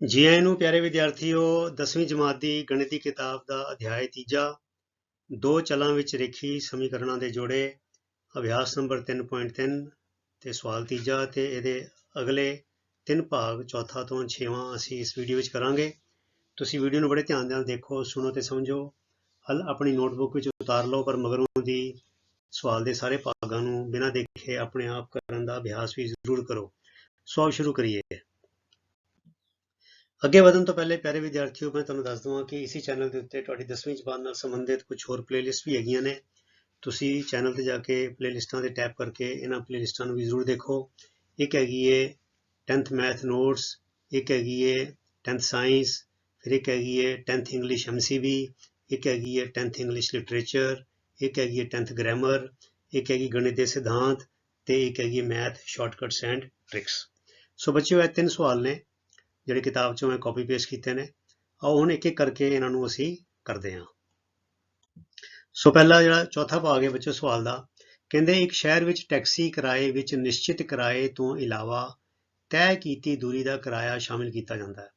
ਜੀ ਆਇਆਂ ਨੂੰ ਪਿਆਰੇ ਵਿਦਿਆਰਥੀਓ 10ਵੀਂ ਜਮਾਤ ਦੀ ਗਣਿਤ ਦੀ ਕਿਤਾਬ ਦਾ ਅਧਿਆਇ ਤੀਜਾ, ਦੋ ਚਲਾਂ ਵਿੱਚ ਰੇਖੀ ਸਮੀਕਰਨਾਂ ਦੇ ਜੋੜੇ, ਅਭਿਆਸ ਨੰਬਰ 3.3 ਤੇ ਸਵਾਲ ਤੀਜਾ ਤੇ ਇਹਦੇ ਅਗਲੇ ਤਿੰਨ ਭਾਗ ਚੌਥਾ ਤੋਂ ਛੇਵਾਂ ਅਸੀਂ ਇਸ ਵੀਡੀਓ ਵਿੱਚ ਕਰਾਂਗੇ। ਤੁਸੀਂ ਵੀਡੀਓ ਨੂੰ ਬੜੇ ਧਿਆਨ ਨਾਲ ਦੇਖੋ, ਸੁਣੋ ਤੇ ਸਮਝੋ। ਹਲ ਆਪਣੀ ਨੋਟਬੁੱਕ ਵਿੱਚ ਉਤਾਰ ਲਓ, ਪਰ ਮਗਰੋਂ ਦੀ ਸਵਾਲ ਦੇ ਸਾਰੇ ਭਾਗਾਂ ਨੂੰ ਬਿਨਾਂ ਦੇਖੇ ਆਪਣੇ ਆਪ ਕਰਨ ਦਾ ਅਭਿਆਸ ਵੀ ਜ਼ਰੂਰ ਕਰੋ। ਸੋ ਸ਼ੁਰੂ ਕਰੀਏ। ਅੱਗੇ ਵਧਣ ਤੋਂ ਪਹਿਲੇ ਪਿਆਰੇ ਵਿਦਿਆਰਥੀਓ, ਮੈਂ ਤੁਹਾਨੂੰ ਦੱਸ ਦਵਾਂ ਕਿ ਇਸੇ ਚੈਨਲ ਦੇ ਉੱਤੇ ਤੁਹਾਡੀ 10ਵੀਂ ਜਮਾਤ ਨਾਲ ਸੰਬੰਧਿਤ ਕੁਝ ਹੋਰ ਪਲੇਲਿਸਟ ਵੀ ਹੈਗੀਆਂ ਨੇ। ਤੁਸੀਂ ਚੈਨਲ ਤੇ ਜਾ ਕੇ ਪਲੇਲਿਸਟਾਂ ਤੇ ਟੈਪ ਕਰਕੇ ਇਹਨਾਂ ਪਲੇਲਿਸਟਾਂ ਨੂੰ ਵੀ ਜ਼ਰੂਰ ਦੇਖੋ। ਇੱਕ ਹੈਗੀ ਏ 10th ਮੈਥ ਨੋਟਸ ਇੱਕ ਹੈਗੀ ਏ 10th ਸਾਇੰਸ ਫਿਰ ਇੱਕ ਹੈਗੀ ਏ 10th ਇੰਗਲਿਸ਼ ਐਮਸੀਬੀ ਇੱਕ ਹੈਗੀ ਏ 10th ਇੰਗਲਿਸ਼ ਲਿਟਰੇਚਰ ਇੱਕ ਹੈਗੀ ਏ 10th ਗ੍ਰਾਮਰ ਇੱਕ ਹੈਗੀ ਗਣਿਤ ਦੇ ਸਿਧਾਂਤ ਤੇ ਇੱਕ ਹੈਗੀ math shortcuts and tricks so ਬੱਚਿਓ, ਇਹ ਤਿੰਨ ਸਵਾਲ ਨੇ। ਜਿਹੜੇ ਕਿਤਾਬ ਚੋਂ ਮੈਂ ਕਾਪੀ ਪੇਸਟ ਕੀਤੇ ਨੇ ਆਓ ਹੁਣ ਇੱਕ ਇੱਕ ਕਰਕੇ ਇਹਨਾਂ ਨੂੰ ਅਸੀਂ ਕਰਦੇ ਹਾਂ। ਸੋ ਪਹਿਲਾ ਜਿਹੜਾ ਚੌਥਾ ਭਾਗ ਹੈ ਬੱਚੋ ਸਵਾਲ ਦਾ, ਕਹਿੰਦੇ ਇੱਕ ਸ਼ਹਿਰ ਵਿੱਚ ਟੈਕਸੀ ਕਿਰਾਏ ਵਿੱਚ ਨਿਸ਼ਚਿਤ ਕਿਰਾਏ ਤੋਂ ਇਲਾਵਾ ਤੈਅ ਕੀਤੀ ਦੂਰੀ ਦਾ ਕਿਰਾਇਆ ਸ਼ਾਮਿਲ ਕੀਤਾ ਜਾਂਦਾ ਹੈ।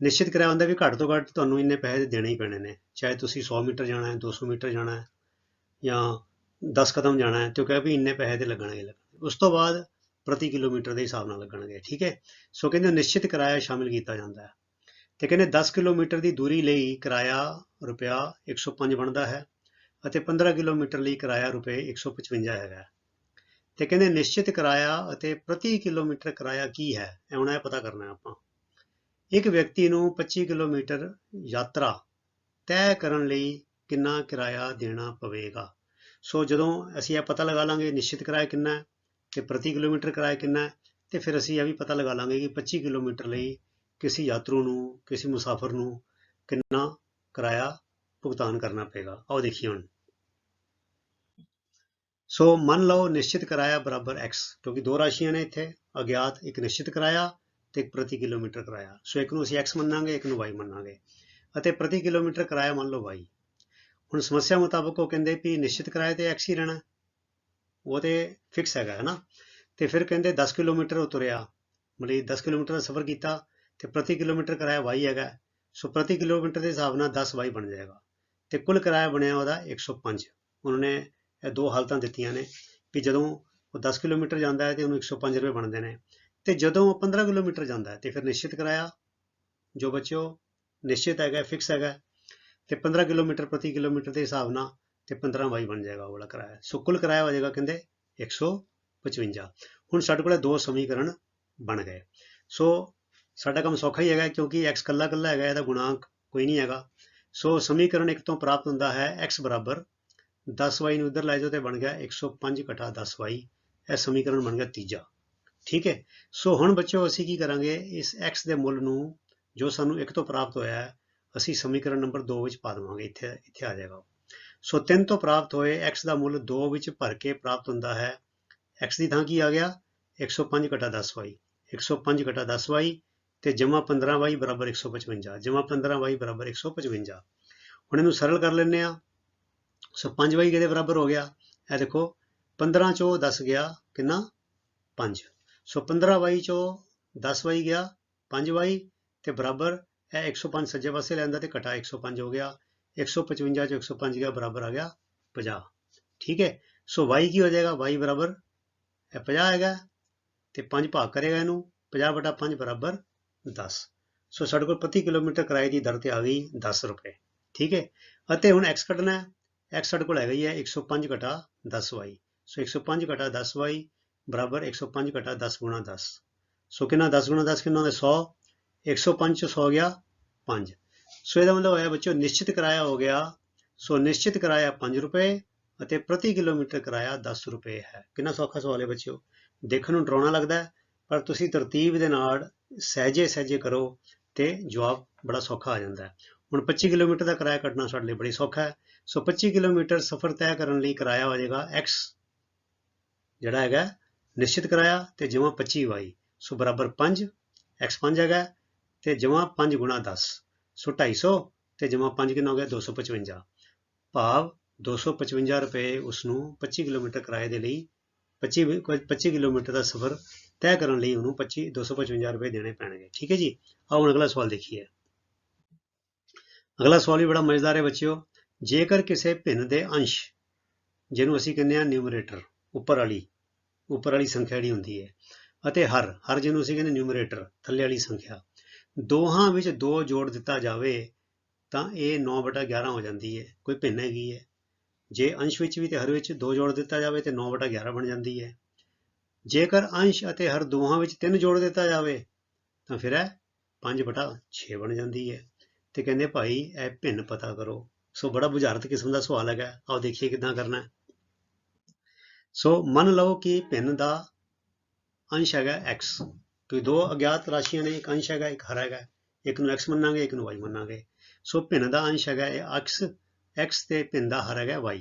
ਨਿਸ਼ਚਿਤ ਕਿਰਾਇਆ ਹੁੰਦਾ ਵੀ ਘੱਟ ਤੋਂ ਘੱਟ ਤੁਹਾਨੂੰ ਇੰਨੇ ਪੈਸੇ ਦੇਣੇ ਹੀ ਪੈਣੇ ਨੇ, ਚਾਹੇ ਤੁਸੀਂ 100 ਮੀਟਰ ਜਾਣਾ ਹੈ 200 ਮੀਟਰ ਜਾਣਾ ਹੈ ਜਾਂ 10 ਕਦਮ ਜਾਣਾ ਹੈ ਤੇ ਉਹ ਕਹੇ ਵੀ ਇੰਨੇ ਪੈਸੇ ਤੇ ਲੱਗਣਗੇ ਲੱਗਣਗੇ ਉਸ ਤੋਂ ਬਾਅਦ ਪ੍ਰਤੀ ਕਿਲੋਮੀਟਰ ਦੇ ਹਿਸਾਬ ਨਾਲ ਲੱਗਣਗੇ, ਠੀਕ ਹੈ? ਸੋ ਕਹਿੰਦੇ ਨਿਸ਼ਚਿਤ ਕਿਰਾਇਆ ਸ਼ਾਮਿਲ ਕੀਤਾ ਜਾਂਦਾ ਹੈ। ਤੇ ਕਹਿੰਦੇ 10 ਕਿਲੋਮੀਟਰ ਦੀ ਦੂਰੀ ਲਈ ਕਿਰਾਇਆ ਰੁਪਿਆ 105 ਬਣਦਾ ਹੈ ਅਤੇ 15 ਕਿਲੋਮੀਟਰ ਲਈ ਕਿਰਾਇਆ ਰੁਪਏ 155 ਹੈਗਾ ਤੇ ਕਹਿੰਦੇ ਨਿਸ਼ਚਿਤ ਕਿਰਾਇਆ ਅਤੇ ਪ੍ਰਤੀ ਕਿਲੋਮੀਟਰ ਕਿਰਾਇਆ ਕੀ ਹੈ? ਇਹ ਹੁਣ ਇਹ ਪਤਾ ਕਰਨਾ ਹੈ ਆਪਾਂ। ਇੱਕ ਵਿਅਕਤੀ ਨੂੰ 25 ਕਿਲੋਮੀਟਰ ਯਾਤਰਾ ਤੈਅ ਕਰਨ ਲਈ ਕਿੰਨਾ ਕਿਰਾਇਆ ਦੇਣਾ ਪਵੇਗਾ? ਸੋ ਜਦੋਂ ਅਸੀਂ ਇਹ ਪਤਾ ਲਗਾ ਲਾਂਗੇ ਨਿਸ਼ਚਿਤ ਕਿਰਾਇਆ ਕਿੰਨਾ ਹੈ ਤੇ ਪ੍ਰਤੀ ਕਿਲੋਮੀਟਰ ਕਿਰਾਇਆ ਕਿੰਨਾ ਹੈ? ਤੇ ਫਿਰ ਅਸੀਂ ਇਹ ਵੀ ਪਤਾ ਲਗਾ ਲਾਂਗੇ ਕਿ 25 ਕਿਲੋਮੀਟਰ ਲਈ ਕਿਸੇ ਯਾਤਰੂ ਨੂੰ, ਕਿਸੇ ਮੁਸਾਫਰ ਨੂੰ ਕਿੰਨਾ ਕਿਰਾਇਆ ਭੁਗਤਾਨ ਕਰਨਾ ਪਏਗਾ। ਆਓ ਦੇਖੀਏ ਹੁਣ। ਸੋ ਮੰਨ ਲਓ ਨਿਸ਼ਚਿਤ ਕਿਰਾਇਆ ਬਰਾਬਰ x, ਕਿਉਂਕਿ ਦੋ ਰਾਸ਼ੀਆਂ ਨੇ ਇੱਥੇ, ਅਗਿਆਤ ਇੱਕ ਨਿਸ਼ਚਿਤ ਕਿਰਾਇਆ ਤੇ ਇੱਕ ਪ੍ਰਤੀ ਕਿਲੋਮੀਟਰ ਕਿਰਾਇਆ। ਸੋ ਇੱਕ ਨੂੰ ਅਸੀਂ x ਮੰਨਾਂਗੇ, ਇੱਕ ਨੂੰ y ਮੰਨਾਂਗੇ। ਅਤੇ ਪ੍ਰਤੀ ਕਿਲੋਮੀਟਰ ਕਿਰਾਇਆ ਮੰਨ ਲਓ y ਹੁਣ ਸਮੱਸਿਆ ਮੁਤਾਬਕ ਉਹ ਕਹਿੰਦੇ ਵੀ ਨਿਸ਼ਚਿਤ ਕਿਰਾਏ ਤੇ x ਹੀ ਰਹਿਣਾ। ਉਹ ਤੇ ਫਿਕਸ ਹੈਗਾ ਹੈ ਨਾ। ਤੇ ਫਿਰ ਕਹਿੰਦੇ 10 ਕਿਲੋਮੀਟਰ ਉਹ ਤੁਰਿਆ ਮਤਲਬ 10 ਕਿਲੋਮੀਟਰ ਦਾ ਸਫ਼ਰ ਕੀਤਾ ਤੇ ਪ੍ਰਤੀ ਕਿਲੋਮੀਟਰ ਕਿਰਾਇਆ ਵਾਈ ਹੈਗਾ ਸੋ ਪ੍ਰਤੀ ਕਿਲੋਮੀਟਰ ਦੇ ਹਿਸਾਬ ਨਾਲ 10 ਵਾਈ ਬਣ ਜਾਏਗਾ। ਤੇ ਕੁੱਲ ਕਿਰਾਇਆ ਬਣਿਆ ਉਹਦਾ 105 ਉਹਨਾਂ ਨੇ ਇਹ ਦੋ ਹਾਲਤਾਂ ਦਿੱਤੀਆਂ ਨੇ ਕਿ ਜਦੋਂ ਉਹ 10 ਕਿਲੋਮੀਟਰ ਜਾਂਦਾ ਹੈ ਤੇ ਉਹਨੂੰ 105 ਰੁਪਏ ਬਣਦੇ ਨੇ। ਤੇ ਜਦੋਂ ਉਹ 15 ਕਿਲੋਮੀਟਰ ਜਾਂਦਾ ਹੈ ਤੇ ਫਿਰ ਨਿਸ਼ਚਿਤ ਕਿਰਾਇਆ ਜੋ ਬੱਚਿਓ ਨਿਸ਼ਚਿਤ ਹੈਗਾ ਫਿਕਸ ਹੈਗਾ ਤੇ 15 ਕਿਲੋਮੀਟਰ ਪ੍ਰਤੀ ਕਿਲੋਮੀਟਰ ਦੇ ਹਿਸਾਬ ਨਾਲ ਤੇ 15 ਵਾਈ ਬਣ ਜਾਏਗਾ ਉਹ ਵਾਲਾ ਕਿਰਾਇਆ। ਸੋ ਕੁੱਲ ਕਿਰਾਇਆ ਹੋ ਜਾਏਗਾ ਕਹਿੰਦੇ 155 ਹੁਣ ਸਾਡੇ ਕੋਲ ਦੋ ਸਮੀਕਰਨ ਬਣ ਗਏ। ਸੋ ਸਾਡਾ ਕੰਮ ਸੌਖਾ ਹੀ ਹੈਗਾ ਕਿਉਂਕਿ x ਕੱਲਾ ਕੱਲਾ ਹੈਗਾ, ਇਹਦਾ ਗੁਣਾਂਕ ਕੋਈ ਨਹੀਂ ਹੈਗਾ। ਸੋ ਸਮੀਕਰਨ ਇੱਕ ਤੋਂ ਪ੍ਰਾਪਤ ਹੁੰਦਾ ਹੈ x ਬਰਾਬਰ 10y ਨੂੰ ਇੱਧਰ ਲੈ ਜਾਓ ਤੇ ਬਣ ਗਿਆ 105 ਘਟਾ 10y ਇਹ ਸਮੀਕਰਨ ਬਣ ਗਿਆ ਤੀਜਾ। ਠੀਕ ਹੈ? ਸੋ ਹੁਣ ਬੱਚਿਓ ਅਸੀਂ ਕੀ ਕਰਾਂਗੇ? ਇਸ x ਦੇ ਮੁੱਲ ਨੂੰ ਜੋ ਸਾਨੂੰ ਇੱਕ ਤੋਂ ਪ੍ਰਾਪਤ ਹੋਇਆ ਹੈ ਅਸੀਂ ਸਮੀਕਰਨ ਨੰਬਰ 2 ਵਿੱਚ ਪਾ ਦੇਵਾਂਗੇ। ਇੱਥੇ ਇੱਥੇ ਆ ਜਾਏਗਾ ਸੋ 3 ਤੋਂ ਪ੍ਰਾਪਤ ਹੋਏ x ਦਾ ਮੁੱਲ 2 ਵਿੱਚ ਭਰ ਕੇ ਪ੍ਰਾਪਤ ਹੁੰਦਾ ਹੈ। x ਦੀ ਥਾਂ ਕੀ ਆ ਗਿਆ? 105 ਘਟਾ 10y 105 ਘਟਾ 10y ਤੇ ਜਮਾ 15y ਬਰਾਬਰ 155 ਜਮਾ 15y ਬਰਾਬਰ 155 ਹੁਣ ਇਹਨੂੰ ਸਰਲ ਕਰ ਲੈਂਦੇ ਆ ਸੋ 5y ਕਿਹਦੇ ਬਰਾਬਰ ਹੋ ਗਿਆ? ਇਹ ਦੇਖੋ 15 ਚੋਂ 10 ਗਿਆ ਕਿੰਨਾ? 5 ਸੋ 15y ਚੋਂ 10y ਗਿਆ 5y ਤੇ ਬਰਾਬਰ ਇਹ 105 ਸੱਜੇ ਪਾਸੇ ਲੈਂਦਾ ਤੇ ਘਟਾ 105 ਹੋ ਗਿਆ। 155 ਚੋਂ 105 ਗਿਆ ਬਰਾਬਰ ਆ ਗਿਆ 50 ਠੀਕ ਹੈ ਸੋ y ਕੀ ਹੋ ਜਾਏਗਾ y ਬਰਾਬਰ ਇਹ 50 ਹੈਗਾ ਤੇ 5 ਭਾਗ ਕਰੇਗਾ ਇਹਨੂੰ 50 ਬਟਾ 5 ਬਰਾਬਰ 10 ਸੋ ਸਾਡੇ ਕੋਲ ਪ੍ਰਤੀ ਕਿਲੋਮੀਟਰ ਕਿਰਾਏ ਦੀ ਦਰ ਤੇ ਆ ਗਈ 10 ਰੁਪਏ ਠੀਕ ਹੈ ਅਤੇ ਹੁਣ x ਕੱਢਣਾ ਹੈ x ਸਾਡੇ ਕੋਲ ਹੈਗਾ ਹੀ ਹੈ 105 ਘਟਾ 10y ਸੋ 105 ਘਟਾ 10y ਬਰਾਬਰ 105 ਘਟਾ 10 ਗੁਣਾ 10 ਸੋ ਕਿੰਨਾ 10 ਗੁਣਾ 10 ਕਿੰਨਾ ਹੁੰਦਾ 100 105 ਚ 100 ਗਿਆ 5 ਸੋ ਇਹਦਾ ਮਤਲਬ ਹੋਇਆ ਬੱਚੋ ਨਿਸ਼ਚਿਤ ਕਿਰਾਇਆ ਹੋ ਗਿਆ। ਸੋ ਨਿਸ਼ਚਿਤ ਕਿਰਾਇਆ 5 ਰੁਪਏ ਅਤੇ ਪ੍ਰਤੀ ਕਿਲੋਮੀਟਰ ਕਿਰਾਇਆ 10 ਰੁਪਏ ਹੈ। ਕਿੰਨਾ ਸੌਖਾ ਸਵਾਲ ਹੈ ਬੱਚਿਓ। ਦੇਖਣ ਨੂੰ ਡਰਾਉਣਾ ਲੱਗਦਾ ਪਰ ਤੁਸੀਂ ਤਰਤੀਬ ਦੇ ਨਾਲ ਸਹਿਜੇ ਸਹਿਜੇ ਕਰੋ ਤੇ ਜਵਾਬ ਬੜਾ ਸੌਖਾ ਆ ਜਾਂਦਾ ਹੈ। ਹੁਣ 25 ਕਿਲੋਮੀਟਰ ਦਾ ਕਿਰਾਇਆ ਕੱਟਣਾ ਸਾਡੇ ਲਈ ਬੜੀ ਸੌਖਾ ਹੈ। ਸੋ 25 ਕਿਲੋਮੀਟਰ ਸਫ਼ਰ ਤੈਅ ਕਰਨ ਲਈ ਕਿਰਾਇਆ ਹੋ ਜਾਏਗਾ x, ਜਿਹੜਾ ਹੈਗਾ ਨਿਸ਼ਚਿਤ ਕਿਰਾਇਆ ਤੇ ਜਮਾ 25y ਸੋ ਬਰਾਬਰ 5 x 5 ਹੈਗਾ ਤੇ ਜਮਾ 5 ਗੁਣਾ 10 ਸੋ 250 ਤੇ ਜਮਾ 5 ਕਿੰਨਾ ਹੋ ਗਿਆ 255 ਭਾਵ 255 ਰੁਪਏ ਉਸ ਨੂੰ 25 ਕਿਲੋਮੀਟਰ ਕਿਰਾਏ ਦੇ ਲਈ 25 25 ਕਿਲੋਮੀਟਰ ਦਾ ਸਫ਼ਰ ਤੈਅ ਕਰਨ ਲਈ ਉਹਨੂੰ 25 255 ਰੁਪਏ ਦੇਣੇ ਪੈਣਗੇ। ਠੀਕ ਹੈ ਜੀ? ਆਓ ਹੁਣ ਅਗਲਾ ਸਵਾਲ ਦੇਖੀਏ। ਅਗਲਾ ਸਵਾਲ ਵੀ ਬੜਾ ਮਜ਼ੇਦਾਰ ਹੈ ਬੱਚਿਓ। ਜੇਕਰ ਕਿਸੇ ਭਿੰਨ ਦੇ ਅੰਸ਼, ਜਿਹਨੂੰ ਅਸੀਂ ਕਹਿੰਦੇ ਹਾਂ ਨਿਊਮਰੇਟਰ ਉੱਪਰ ਵਾਲੀ ਉੱਪਰ ਵਾਲੀ ਸੰਖਿਆ ਜਿਹੜੀ ਹੁੰਦੀ ਹੈ, ਅਤੇ ਹਰ ਹਰ ਜਿਹਨੂੰ ਅਸੀਂ ਕਹਿੰਦੇ ਨਿਊਮਰੇਟਰ ਥੱਲੇ ਵਾਲੀ ਸੰਖਿਆ ਦੋਹਾਂ ਵਿੱਚ 2 ਜੋੜ ਦਿੱਤਾ ਜਾਵੇ, ਤਾਂ ਇਹ 9/11 ਹੋ ਜਾਂਦੀ ਹੈ, ਕੋਈ ਭਿੰਨ ਹੈਗੀ ਹੈ। ਜੇ ਅੰਸ਼ ਵਿੱਚ ਵੀ ਤੇ ਹਰ ਵਿੱਚ 2 ਜੋੜ ਦਿੱਤਾ ਜਾਵੇ, ਤੇ 9/11 ਬਣ ਜਾਂਦੀ ਹੈ। ਜੇਕਰ ਅੰਸ਼ ਅਤੇ ਹਰ ਦੋਹਾਂ ਵਿੱਚ 3 ਜੋੜ ਦਿੱਤਾ ਜਾਵੇ, ਤਾਂ ਫਿਰ ਇਹ 5/6 ਬਣ ਜਾਂਦੀ ਹੈ। ਤੇ ਕਹਿੰਦੇ ਭਾਈ, ਇਹ ਭਿੰਨ ਪਤਾ ਕਰੋ। ਸੋ ਬੜਾ ਬੁਝਾਰਤ ਕਿਸਮ ਦਾ ਸਵਾਲ ਹੈਗਾ। ਆਓ ਦੇਖੀਏ ਕਿਦਾਂ ਕਰਨਾ ਸੋ ਮੰਨ ਲਓ ਕਿ ਭਿੰਨ ਦਾ ਅੰਸ਼ ਹੈਗਾ x ਕੋਈ ਦੋ ਅਗਿਆਤ ਰਾਸ਼ੀਆਂ ਨੇ, ਇੱਕ ਅੰਸ਼ ਹੈਗਾ, ਇੱਕ ਹਰ ਹੈਗਾ, ਇੱਕ ਨੂੰ x ਮੰਨਾਂਗੇ, ਇੱਕ ਨੂੰ y ਮੰਨਾਂਗੇ। ਸੋ ਭਿੰਨ ਦਾ ਅੰਸ਼ ਹੈਗਾ ਇਹ x x ਤੇ ਭਿੰਨ ਦਾ ਹਰ ਹੈਗਾ y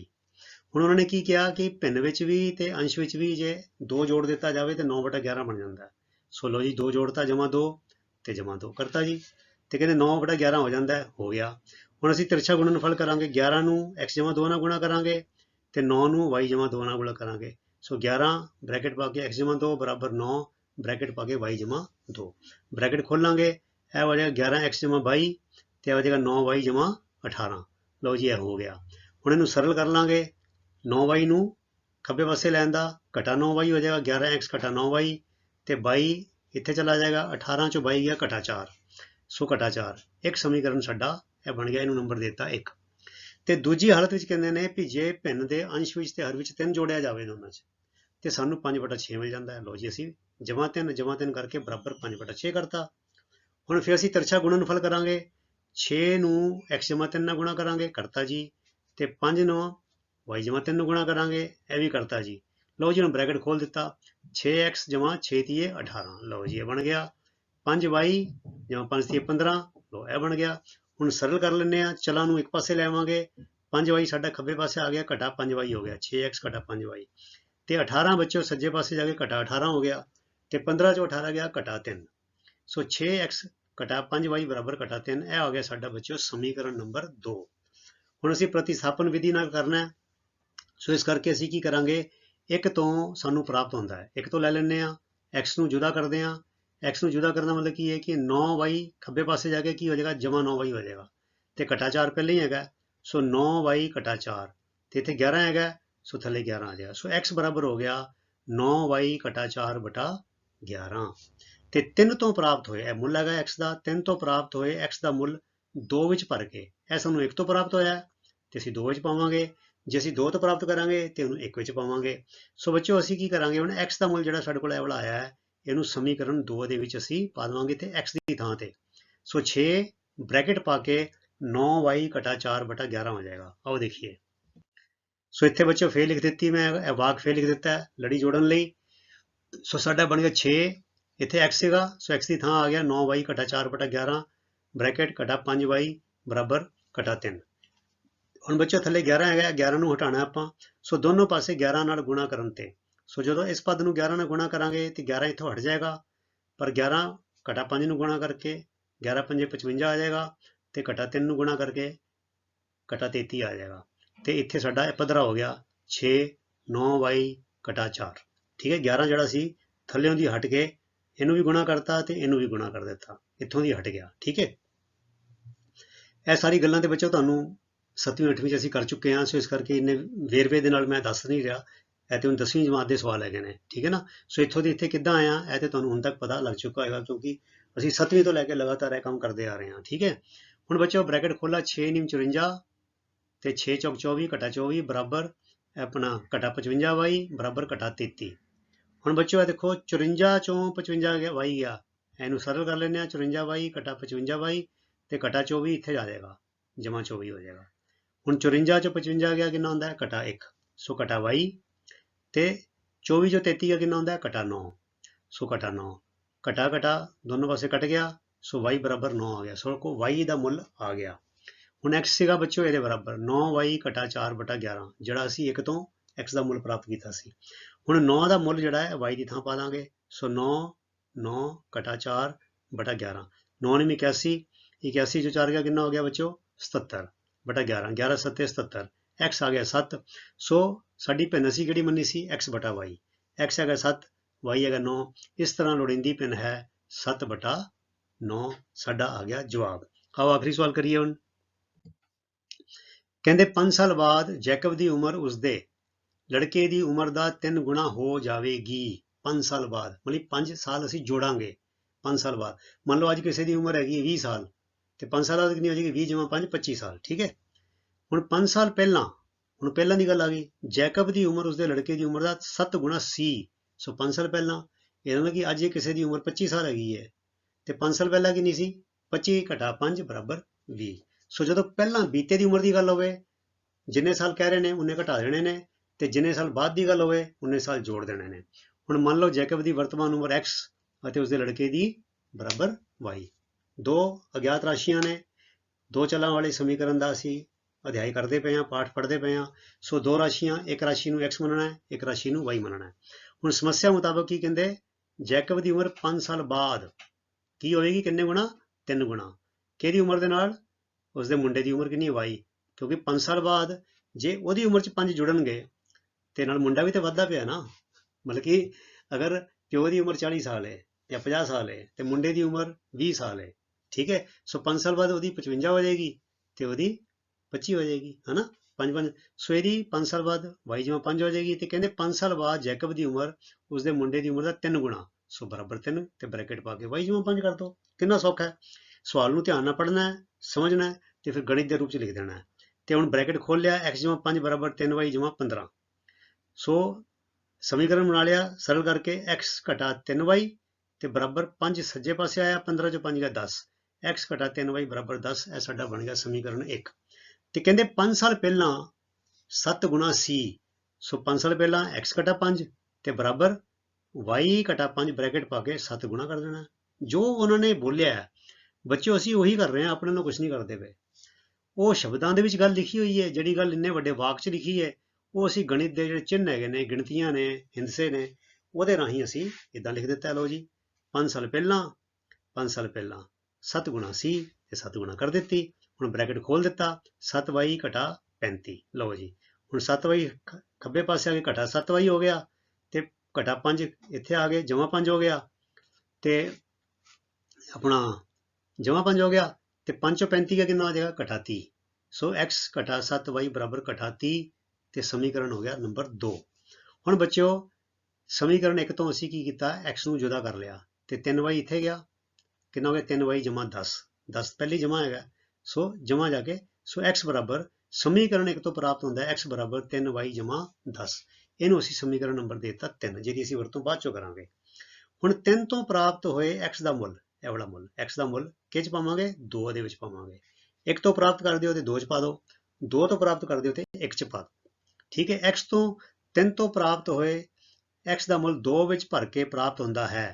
ਹੁਣ ਉਹਨਾਂ ਨੇ ਕੀ ਕਿਹਾ ਕਿ ਭਿੰਨ ਵਿੱਚ ਵੀ ਤੇ ਅੰਸ਼ ਵਿੱਚ ਵੀ ਜੇ 2 ਜੋੜ ਦਿੱਤਾ ਜਾਵੇ ਤੇ 9/11 ਬਣ ਜਾਂਦਾ। ਸੋ ਲਓ ਜੀ 2 ਜੋੜਤਾ ਜਮਾ 2 ਤੇ ਜਮਾ 2 ਕਰਤਾ ਜੀ। ਤੇ ਕਹਿੰਦੇ 9/11 ਹੋ ਜਾਂਦਾ, ਹੋ ਗਿਆ। ਹੁਣ ਅਸੀਂ ਤਿਰਛਾ ਗੁਣਨਫਲ ਕਰਾਂਗੇ 11 ਨੂੰ x ਜਮਾ 2 ਨਾਲ ਗੁਣਾ ਕਰਾਂਗੇ ਤੇ 9 ਨੂੰ y ਜਮਾ 2 ਨਾਲ ਗੁਣਾ ਕਰਾਂਗੇ। ਸੋ 11 ਬ੍ਰੈਕਟ ਪਾ ਕੇ x ਜਮਾ 2 ਬਰਾਬਰ 9 ਬ੍ਰੈਕਟ ਪਾ ਕੇ y ਜਮਾ 2 ਬ੍ਰੈਕਟ ਖੋਲਾਂਗੇ, ਇਹ ਹੋ ਜਾਏਗਾ 11x ਜਮਾ 22 ਤੇ ਇਹ ਹੋ ਜਾਏਗਾ 9y ਜਮਾ 18 ਲਓ ਜੀ, ਇਹ ਹੋ ਗਿਆ। ਹੁਣ ਇਹਨੂੰ ਸਰਲ ਕਰ ਲਾਂਗੇ। 9y ਨੂੰ ਖੱਬੇ ਪਾਸੇ ਲੈਣ ਦਾ ਘਟਾ 9y ਹੋ ਜਾਏਗਾ 11x ਘਟਾ 9y ਤੇ 22 ਇੱਥੇ ਚਲਾ ਜਾਏਗਾ 18 ਚੋਂ 22 ਗਿਆ ਘਟਾ 4 ਸੋ ਘਟਾ 4 ਇੱਕ ਸਮੀਕਰਨ ਸਾਡਾ, ਇਹ ਬਣ ਗਿਆ, ਇਹਨੂੰ ਨੰਬਰ ਦਿੱਤਾ 1 ਤੇ ਦੂਜੀ ਹਾਲਤ ਵਿੱਚ ਕਹਿੰਦੇ ਨੇ ਵੀ ਜੇ ਭਿੰਨ ਦੇ ਅੰਸ਼ ਵਿੱਚ ਤੇ ਹਰ ਵਿੱਚ 3 ਜੋੜਿਆ ਜਾਵੇ ਦੋਨਾਂ 'ਚ, ਤੇ ਸਾਨੂੰ 5/6 ਮਿਲ ਜਾਂਦਾ ਹੈ। ਲਓ ਜੀ, ਅਸੀਂ ਜਮਾ 3 ਜਮਾ 3 ਕਰਕੇ ਬਰਾਬਰ 5/6 ਕਰਤਾ। ਹੁਣ ਫਿਰ ਅਸੀਂ ਤਿਰਛਾ ਗੁਣਨਫਲ ਕਰਾਂਗੇ। 6 ਨੂੰ x ਜਮਾ 3 ਨਾਲ ਗੁਣਾ ਕਰਾਂਗੇ, ਕਰਤਾ ਜੀ। ਤੇ 5 ਨੂੰ y ਜਮਾ 3 ਨੂੰ ਗੁਣਾ ਕਰਾਂਗੇ, ਇਹ ਵੀ ਕਰਤਾ ਜੀ। ਲਓ ਜੀ, ਹੁਣ ਬ੍ਰੈਕਟ ਖੋਲ ਦਿੱਤਾ। 6x ਜਮਾ 6 ਤੀਏ 18 ਲਓ ਜੀ, ਇਹ ਬਣ ਗਿਆ। 5y ਜਮਾ 5 ਤੀਏ 15 ਲਓ, ਇਹ ਬਣ ਗਿਆ। ਹੁਣ ਸਰਲ ਕਰ ਲੈਂਦੇ ਆ ਚਲਾ ਨੂੰ ਇੱਕ ਪਾਸੇ ਲੈਵਾਂਗੇ 5y ਸਾਡਾ ਖੱਬੇ ਪਾਸੇ ਆ ਗਿਆ, ਘਟਾ 5y ਹੋ ਗਿਆ। 6x ਘਟਾ 5y ਤੇ 18 ਬੱਚੋ ਸੱਜੇ ਪਾਸੇ ਜਾ ਕੇ ਘਟਾ 18 ਹੋ ਗਿਆ। ਤੇ 15 ਚੋਂ 18 ਗਿਆ ਘਟਾ 3 ਸੋ 6x ਘਟਾ 5y ਬਰਾਬਰ ਘਟਾ 3 ਇਹ ਆ ਗਿਆ ਸਾਡਾ ਬੱਚਿਓ ਸਮੀਕਰਨ ਨੰਬਰ 2 ਹੁਣ ਅਸੀਂ ਪ੍ਰਤੀਸਥਾਪਨ ਵਿਧੀ ਨਾਲ ਕਰਨਾ ਹੈ। ਸੋ ਇਸ ਕਰਕੇ ਅਸੀਂ ਕੀ ਕਰਾਂਗੇ? ਇੱਕ ਤੋਂ ਸਾਨੂੰ ਪ੍ਰਾਪਤ ਹੁੰਦਾ ਹੈ। ਇੱਕ ਤੋਂ ਲੈ ਲੈਂਦੇ ਆ x ਨੂੰ ਜੁਦਾ ਕਰਦੇ ਆ x ਨੂੰ ਜੁਦਾ ਕਰਨ ਦਾ ਮਤਲਬ ਕੀ ਹੈ ਕਿ 9y ਖੱਬੇ ਪਾਸੇ ਜਾ ਕੇ ਕੀ ਹੋ ਜਾਏਗਾ? ਜਮਾ 9y ਹੋ ਜਾਏਗਾ। ਤੇ ਘਟਾ 4 ਪਹਿਲਾਂ ਹੀ ਹੈਗਾ। ਸੋ 9y ਘਟਾ 4 ਤੇ ਇੱਥੇ 11 ਹੈਗਾ। ਸੋ ਥੱਲੇ 11 ਆ ਜਾਏਗਾ। ਸੋ x ਬਰਾਬਰ ਹੋ ਗਿਆ 9y ਘਟਾ 4 ਬਟਾ 11 ਤੇ 3 ਤੋਂ ਪ੍ਰਾਪਤ ਹੋਇਆ ਇਹ ਮੁੱਲ ਹੈਗਾ x ਦਾ 3 ਤੋਂ ਪ੍ਰਾਪਤ ਹੋਏ x ਦਾ ਮੁੱਲ 2 ਵਿੱਚ ਭਰ ਕੇ। ਇਹ ਸਾਨੂੰ 1 ਤੋਂ ਪ੍ਰਾਪਤ ਹੋਇਆ ਹੈ, ਤੇ ਅਸੀਂ 2 ਵਿੱਚ ਪਾਵਾਂਗੇ। ਜੇ ਅਸੀਂ 2 ਤੋਂ ਪ੍ਰਾਪਤ ਕਰਾਂਗੇ ਤੇ ਉਹਨੂੰ 1 ਵਿੱਚ ਪਾਵਾਂਗੇ। ਸੋ ਬੱਚਿਓ ਅਸੀਂ ਕੀ ਕਰਾਂਗੇ ਹੁਣ? x ਦਾ ਮੁੱਲ ਜਿਹੜਾ ਸਾਡੇ ਕੋਲ ਇਹ ਵਾਲਾ ਆਇਆ ਹੈ ਇਹਨੂੰ ਸਮੀਕਰਨ 2 ਦੇ ਵਿੱਚ ਅਸੀਂ ਪਾ ਦੇਵਾਂਗੇ ਤੇ x ਦੀ ਥਾਂ ਤੇ। ਸੋ 6 ਬ੍ਰੈਕਟ ਪਾ ਕੇ 9y 4 ਬਟਾ 11 ਹੋ ਜਾਏਗਾ। ਆਓ ਦੇਖੀਏ। ਸੋ ਇੱਥੇ ਬੱਚਿਓ ਫੇਰ ਲਿਖ ਦਿੱਤੀ ਮੈਂ ਇਹ ਵਾਕ ਫੇਰ ਲਿਖ ਦਿੱਤਾ ਲੜੀ ਜੋੜਨ ਲਈ। ਸੋ ਸਾਡਾ ਬਣ ਗਿਆ 6 ਇੱਥੇ x ਸੀਗਾ, ਸੋ x ਦੀ ਥਾਂ ਆ ਗਿਆ 9y 4 ਬਟਾ 11 ਬ੍ਰੈਕਟ ਘਟਾ 5y ਬਰਾਬਰ ਘਟਾ 3 ਹੁਣ ਬੱਚੋ ਥੱਲੇ 11 ਹੈਗਾ 11 ਨੂੰ ਹਟਾਣਾ ਆਪਾਂ, ਸੋ ਦੋਨੋਂ ਪਾਸੇ 11 ਨਾਲ ਗੁਣਾ ਕਰਨ ਤੇ। ਸੋ ਜਦੋਂ ਇਸ ਪਦ ਨੂੰ 11 ਨਾਲ ਗੁਣਾ ਕਰਾਂਗੇ ਤੇ 11 ਇੱਥੋਂ ਹਟ ਜਾਏਗਾ, ਪਰ 11 ਘਟਾ 5 ਨੂੰ ਗੁਣਾ ਕਰਕੇ 11 5 55 ਆ ਜਾਏਗਾ ਤੇ ਘਟਾ 3 ਨੂੰ ਗੁਣਾ ਕਰਕੇ ਘਟਾ 33 ਆ ਜਾਏਗਾ। ਤੇ ਇੱਥੇ ਸਾਡਾ ਇਹ ਪੱਧਰਾ ਹੋ ਗਿਆ 6 9y ਘਟਾ 4 ਠੀਕ ਹੈ 11 ਜਿਹੜਾ ਸੀ, ਥੱਲੇੋਂ ਦੀ ਹਟ ਕੇ ਇਹਨੂੰ ਵੀ ਗੁਣਾ ਕਰਤਾ ਤੇ ਇਹਨੂੰ ਵੀ ਗੁਣਾ ਕਰ ਦਿੱਤਾ, ਇੱਥੋਂ ਦੀ ਹਟ ਗਿਆ, ਠੀਕ ਹੈ। ਇਹ ਸਾਰੀ ਗੱਲਾਂ ਦੇ ਬੱਚੋ ਤੁਹਾਨੂੰ 7ਵੀਂ 8ਵੀਂ ਚ ਅਸੀਂ ਕਰ ਚੁੱਕੇ ਹਾਂ, ਸੋ ਇਸ ਕਰਕੇ ਇੰਨੇ ਵੇਰਵੇ ਦੇ ਨਾਲ ਮੈਂ ਦੱਸ ਨਹੀਂ ਰਿਹਾ, ਇਹ ਤੇ ਹੁਣ 10ਵੀਂ ਜਮਾਤ ਦੇ ਸਵਾਲ ਹੈਗੇ ਨੇ, ਠੀਕ ਹੈ ਨਾ। ਸੋ ਇੱਥੋਂ ਦੀ ਇੱਥੇ ਕਿੱਦਾਂ ਆਇਆ, ਇਹ ਤੇ ਤੁਹਾਨੂੰ ਹੁਣ ਤੱਕ ਪਤਾ ਲੱਗ ਚੁੱਕਾ ਹੋਵੇਗਾ ਕਿਉਂਕਿ ਅਸੀਂ 7ਵੀਂ ਤੋਂ ਲੈ ਕੇ ਲਗਾਤਾਰ ਇਹ ਕੰਮ ਕਰਦੇ ਆ ਰਹੇ ਹਾਂ, ਠੀਕ ਹੈ। ਹੁਣ ਬੱਚੋ ਬ੍ਰੈਕਟ ਖੋਲਾ 6 ਨਿਮ 54 ਤੇ 6 ਚੌਕ 24 ਘਟਾ 24 ਬਰਾਬਰ ਆਪਣਾ ਘਟਾ 55 ਵਾਈ ਬਰਾਬਰ ਘਟਾ 33 ਹੁਣ ਬੱਚੋ ਇਹ ਦੇਖੋ 54 ਚੋਂ 55 ਗਿਆ ਵਾਈ ਗਿਆ ਇਹਨੂੰ ਸਰਲ ਕਰ ਲੈਂਦੇ ਆ 54 ਵਾਈ ਘਟਾ 55 ਵਾਈ ਤੇ ਘਟਾ 24 ਇੱਥੇ ਜਾ ਜਾਏਗਾ, ਜਮਾ 24 ਹੋ ਜਾਏਗਾ। ਹੁਣ 54 ਚੋਂ 55 ਗਿਆ ਕਿੰਨਾ ਹੁੰਦਾ ਹੈ? ਘਟਾ 1 ਸੋ ਘਟਾ ਵਾਈ ਤੇ 24 ਚੋਂ 33 ਗਿਆ ਕਿੰਨਾ ਹੁੰਦਾ ਹੈ? ਘਟਾ 9 ਸੋ ਘਟਾ 9 ਘਟਾ ਘਟਾ, ਦੋਨੋਂ ਪਾਸੇ ਕੱਟ ਗਿਆ, ਸੋ y ਬਰਾਬਰ 9 ਆ ਗਿਆ। ਸੋ ਕੋ y ਦਾ ਮੁੱਲ ਆ ਗਿਆ। ਹੁਣ x ਸੀਗਾ ਬੱਚੋ ਇਹਦੇ ਬਰਾਬਰ। 9y ਘਟਾ 4 ਬਟਾ 11 ਜਿਹੜਾ ਅਸੀਂ ਇੱਕ ਤੋਂ x ਦਾ ਮੁੱਲ ਪ੍ਰਾਪਤ ਕੀਤਾ ਸੀ। ਹੁਣ 9 ਦਾ ਮੁੱਲ ਜਿਹੜਾ ਹੈ, y ਦੀ ਥਾਂ ਪਾ ਦਾਂਗੇ। ਸੋ 9 9 ਘਟਾ 4 ਬਟਾ 11 9 ਨੇ 81 81 ਚੋਂ 4 ਗਿਆ ਕਿੰਨਾ ਹੋ ਗਿਆ ਬੱਚੋ 77 ਬਟਾ 11 11 7 77 x ਆ ਗਿਆ 7 ਸੋ ਸਾਡੀ ਭਿੰਨ ਅਸੀਂ ਕਿਹੜੀ ਮੰਨੀ ਸੀ? x ਬਟਾ y x ਹੈਗਾ 7 y ਹੈਗਾ 9 ਇਸ ਤਰ੍ਹਾਂ ਲੋੜੀਂਦੀ ਭਿੰਨ ਹੈ 7 ਬਟਾ 9 ਸਾਡਾ ਆ ਗਿਆ ਜਵਾਬ। ਆਓ ਆਖਰੀ ਸਵਾਲ ਕਰੀਏ ਹੁਣ। ਕਹਿੰਦੇ 5 ਸਾਲ ਬਾਅਦ ਜੈਕਬ ਦੀ ਉਮਰ ਉਸਦੇ ਲੜਕੇ ਦੀ ਉਮਰ ਦਾ 3 ਗੁਣਾ ਹੋ ਜਾਵੇਗੀ 5 ਸਾਲ ਬਾਅਦ। ਮਤਲਬ 5 ਸਾਲ ਅਸੀਂ ਜੋੜਾਂਗੇ 5 ਸਾਲ ਬਾਅਦ। ਮੰਨ ਲਓ ਅੱਜ ਕਿਸੇ ਦੀ ਉਮਰ ਹੈਗੀ ਹੈ 20 ਸਾਲ, ਤੇ 5 ਸਾਲ ਬਾਅਦ ਕਿੰਨੀ ਹੋ ਜਾਏਗੀ? 20 ਜਮਾ 5 25 ਸਾਲ, ਠੀਕ ਹੈ? ਹੁਣ 5 ਸਾਲ ਪਹਿਲਾਂ, ਹੁਣ ਪਹਿਲਾਂ ਦੀ ਗੱਲ ਆ ਗਈ, ਜੈਕਬ ਦੀ ਉਮਰ ਉਸਦੇ ਲੜਕੇ ਦੀ ਉਮਰ ਦਾ 7 ਗੁਣਾ ਸੀ। ਸੋ 5 ਸਾਲ ਪਹਿਲਾਂ ਇਹਦਾ ਮਤਲਬ ਕਿ ਅੱਜ ਇਹ ਕਿਸੇ ਦੀ ਉਮਰ 25 ਸਾਲ ਹੈਗੀ ਹੈ, ਤੇ 5 ਸਾਲ ਪਹਿਲਾਂ ਕਿੰਨੀ ਸੀ? 25 ਘਟਾ 5 ਬਰਾਬਰ 20 ਸੋ ਜਦੋਂ ਪਹਿਲਾਂ ਬੀਤੇ ਦੀ ਉਮਰ ਦੀ ਗੱਲ ਹੋਵੇ, ਜਿੰਨੇ ਸਾਲ ਕਹਿ ਰਹੇ ਨੇ ਉਹਨੇ ਘਟਾ ਦੇਣੇ ਨੇ। ਤੇ ਜਿੰਨੇ ਸਾਲ ਬਾਅਦ ਦੀ ਗੱਲ ਹੋਵੇ ਉਹਨੇ ਸਾਲ ਜੋੜ ਦੇਣੇ ਨੇ। ਹੁਣ ਮੰਨ ਲਓ ਜੈਕਬ ਦੀ ਵਰਤਮਾਨ ਉਮਰ x ਅਤੇ ਉਸਦੇ ਲੜਕੇ ਦੀ ਬਰਾਬਰ y ਦੋ ਅਗਿਆਤ ਰਾਸ਼ੀਆਂ ਨੇ, ਦੋ ਚਲਾਂ ਵਾਲੇ ਸਮੀਕਰਨ ਦਾ ਅਸੀਂ ਅਧਿਆਇ ਕਰਦੇ ਪਏ ਹਾਂ, ਪਾਠ ਪੜ੍ਹਦੇ ਪਏ ਹਾਂ। ਸੋ ਦੋ ਰਾਸ਼ੀਆਂ, ਇੱਕ ਰਾਸ਼ੀ ਨੂੰ x ਮੰਨਣਾ ਹੈ, ਇੱਕ ਰਾਸ਼ੀ ਨੂੰ y ਮੰਨਣਾ ਹੈ। ਹੁਣ ਸਮੱਸਿਆ ਮੁਤਾਬਕ ਕੀ ਕਹਿੰਦੇ? ਜੈਕਬ ਦੀ ਉਮਰ 5 ਸਾਲ ਬਾਅਦ ਕੀ ਹੋਏਗੀ ਕਿੰਨੇ ਗੁਣਾ? 3 ਗੁਣਾ। ਕਿਹਦੀ ਉਮਰ ਦੇ ਨਾਲ? ਉਸਦੇ ਮੁੰਡੇ ਦੀ ਉਮਰ ਕਿੰਨੀ ਹੈ? Y ਕਿਉਂਕਿ 5 ਸਾਲ ਬਾਅਦ ਜੇ ਉਹਦੀ ਉਮਰ 'ਚ 5 ਜੁੜਨਗੇ ਤੇ ਨਾਲ ਮੁੰਡਾ ਵੀ ਤੇ ਵੱਧਦਾ ਪਿਆ ਨਾ। ਮਤਲਬ ਕਿ ਅਗਰ ਪਿਓ ਦੀ ਉਮਰ 40 ਸਾਲ ਹੈ ਜਾਂ 50 ਸਾਲ ਹੈ ਤੇ ਮੁੰਡੇ ਦੀ ਉਮਰ 20 ਸਾਲ ਹੈ ਠੀਕ ਹੈ ਸੋ 5 ਸਾਲ ਬਾਅਦ ਉਹਦੀ 55 ਹੋ ਜਾਏਗੀ ਤੇ ਉਹਦੀ 25 ਹੋ ਜਾਏਗੀ, ਹਨਾ? 5 5 ਸੋ ਇਹਦੀ 5 ਸਾਲ ਬਾਅਦ y ਜਮਾ 5 ਹੋ ਜਾਏਗੀ ਤੇ ਕਹਿੰਦੇ 5 ਸਾਲ ਬਾਅਦ ਜੈਕਬ ਦੀ ਉਮਰ ਉਸਦੇ ਮੁੰਡੇ ਦੀ ਉਮਰ ਦਾ 3 ਗੁਣਾ। ਸੋ ਬਰਾਬਰ 3 ਤੇ ਬ੍ਰੈਕਟ ਪਾ ਕੇ y ਜਮਾ 5 ਕਰ ਦੋ। ਕਿੰਨਾ ਸੌਖਾ ਹੈ? ਸਵਾਲ ਨੂੰ ਧਿਆਨ ਨਾਲ ਪੜ੍ਹਨਾ ਹੈ, ਸਮਝਣਾ ਹੈ ਤੇ ਫਿਰ ਗਣਿਤ ਦੇ ਰੂਪ 'ਚ ਲਿਖ ਦੇਣਾ ਹੈ। ਤੇ ਹੁਣ ਬ੍ਰੈਕਟ ਖੋਲ ਲਿਆ, x ਜਮਾ 5 ਬਰਾਬਰ 3y ਜਮਾ 15 ਸੋ ਸਮੀਕਰਨ ਬਣਾ ਲਿਆ ਸਰਲ ਕਰਕੇ x ਘਟਾ 3y ਤੇ ਬਰਾਬਰ 5 ਸੱਜੇ ਪਾਸੇ ਆਇਆ 15 ਚੋਂ 5 ਗਿਆ 10 x ਘਟਾ 3y ਬਰਾਬਰ 10 ਇਹ ਸਾਡਾ ਬਣ ਗਿਆ ਸਮੀਕਰਨ 1 ਤੇ ਕਹਿੰਦੇ 5 ਸਾਲ ਪਹਿਲਾਂ 7 ਗੁਣਾ ਸੀ ਸੋ 5 ਸਾਲ ਪਹਿਲਾਂ x ਘਟਾ 5 ਤੇ ਬਰਾਬਰ y ਘਟਾ 5 ਬ੍ਰੈਕਟ ਪਾ ਕੇ 7 ਗੁਣਾ ਕਰ ਦੇਣਾ। ਜੋ ਉਹਨਾਂ ਨੇ ਬੋਲਿਆ ਹੈ, ਬੱਚਿਓ ਅਸੀਂ ਉਹੀ ਕਰ ਰਹੇ ਹਾਂ ਆਪਣੇ ਨਾਲ ਕੁਝ ਨਹੀਂ ਕਰਦੇ ਪਏ। ਉਹ ਸ਼ਬਦਾਂ ਦੇ ਵਿੱਚ ਗੱਲ ਲਿਖੀ ਹੋਈ ਹੈ ਜਿਹੜੀ ਗੱਲ ਇੰਨੇ ਵੱਡੇ ਵਾਕ 'ਚ ਲਿਖੀ ਹੈ ਉਹ ਅਸੀਂ ਗਣਿਤ ਦੇ ਜਿਹੜੇ ਚਿੰਨ੍ਹ ਹੈਗੇ ਨੇ, ਗਿਣਤੀਆਂ ਨੇ, ਹਿੰਸੇ ਨੇ, ਉਹਦੇ ਰਾਹੀਂ ਅਸੀਂ ਇਦਾਂ ਲਿਖ ਦਿੱਤਾ ਲਓ ਜੀ 5 ਸਾਲ ਪਹਿਲਾਂ 5 ਸਾਲ ਪਹਿਲਾਂ 7 ਗੁਣਾ ਸੀ ਤੇ 7 ਗੁਣਾ ਕਰ ਦਿੱਤੀ। ਹੁਣ ਬ੍ਰੈਕਟ ਖੋਲ ਦਿੱਤਾ 7y ਘਟਾ 35 ਲਓ ਜੀ, ਹੁਣ 7y ਖ- ਖੱਬੇ ਪਾਸੇ ਆ ਕੇ ਘਟਾ 7y ਹੋ ਗਿਆ ਤੇ ਘਟਾ 5 ਇੱਥੇ ਆ ਗਏ ਜਮਾ 5 ਹੋ ਗਿਆ ਤੇ ਆਪਣਾ ਜਮਾ 5 ਹੋ ਗਿਆ ਤੇ 5 ਚੋਂ 35 ਦਾ ਕਿੰਨਾ ਆ ਜਾਏਗਾ ਘਟਾ 30 ਸੋ x ਘਟਾ 7y ਬਰਾਬਰ ਘਟਾ 30 ਤੇ ਸਮੀਕਰਨ ਹੋ ਗਿਆ ਨੰਬਰ 2 ਹੁਣ ਬੱਚਿਓ, ਸਮੀਕਰਨ 1 ਤੋਂ ਅਸੀਂ ਕੀ ਕੀਤਾ? X ਨੂੰ ਜੁਦਾ ਕਰ ਲਿਆ। ਤੇ 3y ਇੱਥੇ ਗਿਆ। ਕਿੰਨਾ ਹੋ ਗਿਆ? 3y ਜਮਾ 10 10 ਪਹਿਲੀ ਜਮਾ ਹੈਗਾ। ਸੋ ਜਮਾ ਜਾ ਕੇ, ਸੋ x ਬਰਾਬਰ ਸਮੀਕਰਨ 1 ਤੋਂ ਪ੍ਰਾਪਤ ਹੁੰਦਾ ਹੈ। X ਬਰਾਬਰ 3y ਜਮਾ 10 ਇਹਨੂੰ ਅਸੀਂ ਸਮੀਕਰਨ ਨੰਬਰ ਦੇ ਦਿੱਤਾ 3 ਜਿਹਦੀ ਅਸੀਂ ਵਰਤੋਂ ਬਾਅਦ ਚੋਂ ਕਰਾਂਗੇ। ਹੁਣ 3 ਤੋਂ ਪ੍ਰਾਪਤ ਹੋਏ x ਦਾ ਮੁੱਲ, ਇਹ ਵਾਲਾ ਮੁੱਲ। X ਦਾ ਮੁੱਲ ਕਿਹ ਚ ਪਾਵਾਂਗੇ? 2 ਦੇ ਵਿੱਚ ਪਾਵਾਂਗੇ। 1 ਤੋਂ ਪ੍ਰਾਪਤ ਕਰਦੇ ਹੋ ਤੇ 2 ਚ ਪਾ ਦਿਓ। 2 ਤੋਂ ਪ੍ਰਾਪਤ ਕਰਦੇ ਹੋ ਤੇ 1 ਚ ਪਾ ਦਿਓ। ਠੀਕ ਹੈ, x ਤੋਂ 3 ਤੋਂ ਪ੍ਰਾਪਤ ਹੋਏ, x ਦਾ ਮੁੱਲ 2 ਵਿੱਚ ਭਰ ਕੇ ਪ੍ਰਾਪਤ ਹੁੰਦਾ ਹੈ।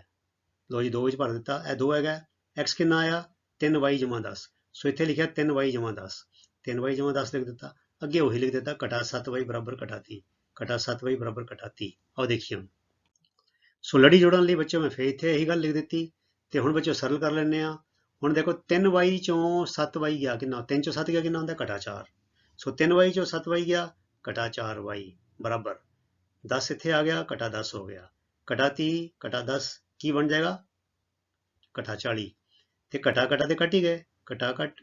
ਲੋ ਜੀ 2 ਵਿੱਚ ਭਰ ਦਿੱਤਾ, ਇਹ 2 ਹੈਗਾ, x ਕਿੰਨਾ ਆਇਆ? 3y 10 ਸੋ ਇੱਥੇ ਲਿਖਿਆ 3y 10 3y 10 ਲਿਖ ਦਿੱਤਾ, ਅੱਗੇ ਉਹੀ ਲਿਖ ਦਿੱਤਾ, ਘਟਾ 7y ਬਰਾਬਰ ਘਟਾ 30 ਘਟਾ 7y ਬਰਾਬਰ ਘਟਾ 30 ਆਓ ਦੇਖੀਏ ਸੋ ਲੜੀ ਜੋੜਨ ਲਈ ਬੱਚਿਓ ਮੈਂ ਫੇਰ ਇੱਥੇ ਇਹੀ ਗੱਲ ਲਿਖ ਦਿੱਤੀ, ਤੇ ਹੁਣ ਬੱਚਿਓ ਸਰਲ ਕਰ ਲੈਂਦੇ ਆ ਹੁਣ ਦੇਖੋ 3y ਚੋਂ 7y ਗਿਆ ਕਿੰਨਾ? 3 ਚੋਂ 7 ਗਿਆ ਕਿੰਨਾ ਹੁੰਦਾ? ਘਟਾ 4 ਸੋ 3y ਚੋਂ 7y ਗਿਆ ਘਟਾ 4y ਬਰਾਬਰ 10 ਇੱਥੇ ਆ ਗਿਆ ਘਟਾ 10 ਹੋ ਗਿਆ ਘਟਾ 30 ਘਟਾ 10 ਕੀ ਬਣ ਜਾਏਗਾ ਘਟਾ 40 ਤੇ ਘਟਾ ਘਟਾ ਤੇ ਕੱਟ ਹੀ ਗਏ ਘਟਾ ਘਟ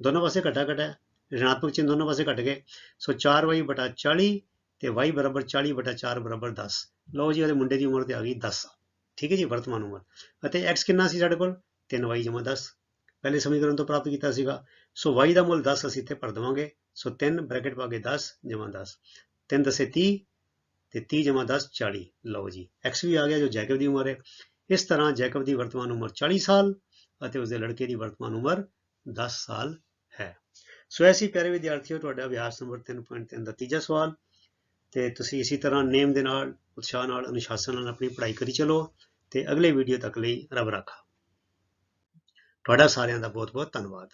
ਦੋਨੋਂ ਪਾਸੇ ਘਟਾ ਘਟਾ ਹੈ। ऋणात्मक चिन्ह दोनों पासे घट गए ਸੋ 4y ਬਟਾ 40 ਤੇ y ਬਰਾਬਰ 40 ਬਟਾ 4 ਬਰਾਬਰ 10 ਲਓ ਜੀ ਉਹਦੇ ਮੁੰਡੇ ਦੀ ਉਮਰ ਤੇ ਆ ਗਈ 10 ਠੀਕ ਹੈ ਜੀ ਵਰਤਮਾਨ ਉਮਰ ਅਤੇ x ਕਿੰਨਾ ਸੀ ਸਾਡੇ ਕੋਲ 3y 10 ਪਹਿਲੇ ਸਮੀਕਰਨ ਤੋਂ ਪ੍ਰਾਪਤ ਕੀਤਾ ਸੀਗਾ ਸੋ y ਦਾ ਮੁੱਲ 10 ਅਸੀਂ ਇੱਥੇ ਭਰ ਦੇਵਾਂਗੇ ਸੋ 3 ਬ੍ਰੈਕਟ ਪਾ ਕੇ 10 10 3 ਦਸੇ 30 ਤੇ 30 10 40 ਲਓ ਜੀ, x ਵੀ ਆ ਗਿਆ ਜੋ ਜੈਕਬ ਦੀ ਉਮਰ ਹੈ। ਇਸ ਤਰ੍ਹਾਂ ਜੈਕਬ ਦੀ ਵਰਤਮਾਨ ਉਮਰ 40 ਸਾਲ ਅਤੇ ਉਸਦੇ ਲੜਕੇ ਦੀ ਵਰਤਮਾਨ ਉਮਰ 10 ਸਾਲ ਹੈ। ਸੋ ਐਸੀ ਪਿਆਰੇ ਵਿਦਿਆਰਥੀਓ, ਤੁਹਾਡਾ ਅਭਿਆਸ ਨੰਬਰ 3.3 ਦਾ ਤੀਜਾ ਸਵਾਲ। ਤੇ ਤੁਸੀਂ ਇਸੇ ਤਰ੍ਹਾਂ ਨੇਮ ਦੇ ਨਾਲ, ਉਤਸ਼ਾਹ ਨਾਲ, ਅਨੁਸ਼ਾਸਨ ਨਾਲ ਆਪਣੀ ਪੜ੍ਹਾਈ ਕਰੀ ਚਲੋ ਤੇ ਅਗਲੇ ਵੀਡੀਓ ਤੱਕ ਲਈ ਰੱਬ ਰਾਖਾ। ਤੁਹਾਡਾ ਸਾਰਿਆਂ ਦਾ ਬਹੁਤ ਬਹੁਤ ਧੰਨਵਾਦ।